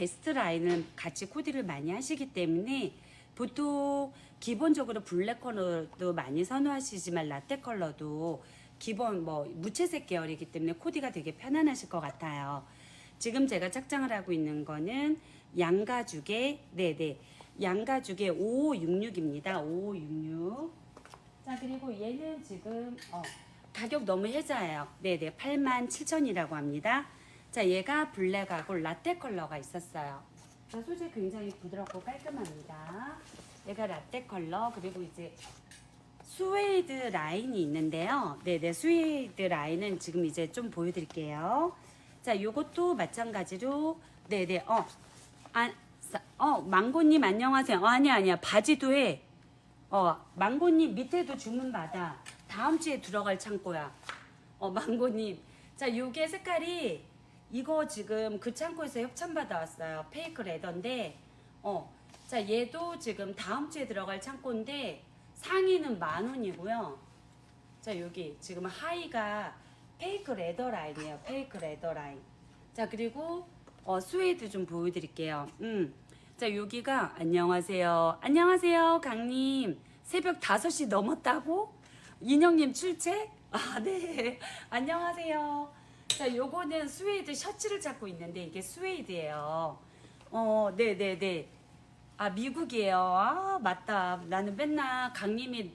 베스트 라인은 같이 코디를 많이 하시기 때문에 보통 기본적으로 블랙 컬러도 많이 선호하시지만 라떼 컬러도 기본 뭐 무채색 계열이기 때문에 코디가 되게 편안하실 것 같아요. 지금 제가 착장을 하고 있는 거는 양가죽의 네네 양가죽의 5566입니다. 5566. 자 그리고 얘는 지금 어, 가격 너무 혜자예요. 네네 87,000이라고 합니다. 자 얘가 블랙하고 라떼 컬러가 있었어요. 자 소재 굉장히 부드럽고 깔끔합니다. 얘가 라떼 컬러 그리고 이제 스웨이드 라인이 있는데요. 네네 스웨이드 라인은 지금 이제 좀 보여드릴게요. 자 요것도 마찬가지로 네네 어 아, 사- 어 망고님 안녕하세요. 어, 아니야 아니야 바지도 해. 어 망고님 밑에도 주문 받아. 다음 주에 들어갈 창고야. 어 망고님. 자 요게 색깔이 이거 지금 그 창고에서 협찬 받아왔어요. 페이크 레더인데 어. 자 얘도 지금 다음 주에 들어갈 창고인데 상의는 만 원이고요. 자 여기 지금 하의가 페이크 레더 라인이에요. 페이크 레더 라인. 자 그리고 어, 스웨이드 좀 보여드릴게요. 음. 자 여기가 안녕하세요. 안녕하세요 강님. 새벽 5시 넘었다고? 인형님 출첵? 아 네. 안녕하세요. 자 요거는 스웨이드 셔츠를 찾고 있는데 이게 스웨이드예요. 어 네 네 네. 아 미국이에요. 아 맞다. 나는 맨날 강님이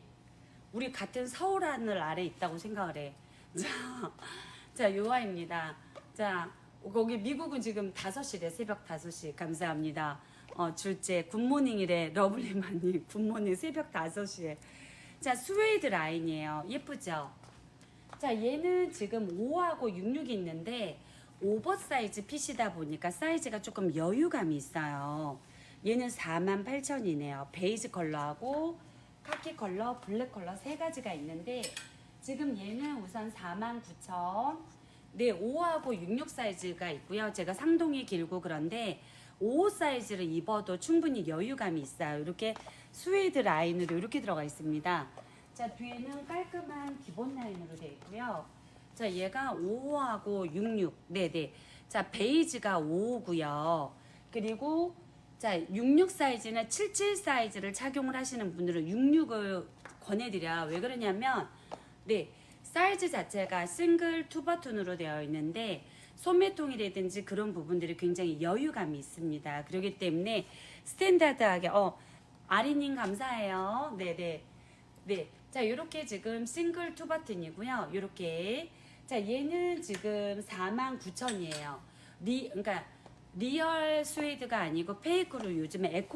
우리 같은 서울 하늘 아래 있다고 생각을 해. 자, 자 요아입니다. 자 거기 미국은 지금 5시래 새벽 5시 감사합니다. 어 줄제 굿모닝이래 러블리마님 굿모닝 새벽 5시에 자 스웨이드 라인이에요. 예쁘죠? 자 얘는 지금 5하고 66이 있는데 오버사이즈 핏이다 보니까 사이즈가 조금 여유감이 있어요. 얘는 48,000이네요. 베이지 컬러하고 카키 컬러, 블랙 컬러 세 가지가 있는데 지금 얘는 우선 49,000. 네, 5하고 66 사이즈가 있고요. 제가 상동이 길고 그런데 5 사이즈를 입어도 충분히 여유감이 있어요. 이렇게 스웨이드 라인으로 이렇게 들어가 있습니다. 자, 뒤에는 깔끔한 기본 라인으로 되어 있고요. 자, 얘가 5하고 66. 네, 네. 자, 베이지가 5고요. 그리고 자, 66 사이즈나 77 사이즈를 착용을 하시는 분들은 66을 권해드려요. 왜 그러냐면, 네, 사이즈 자체가 싱글 투 버튼으로 되어 있는데, 소매통이라든지 그런 부분들이 굉장히 여유감이 있습니다. 그렇기 때문에 스탠다드하게, 어, 아리님 감사해요. 네네. 네. 자, 요렇게 지금 싱글 투 버튼이고요. 요렇게. 자, 얘는 지금 49,000이에요. 리, 그러니까 리얼 스웨이드가 아니고 페이크로 요즘에 에코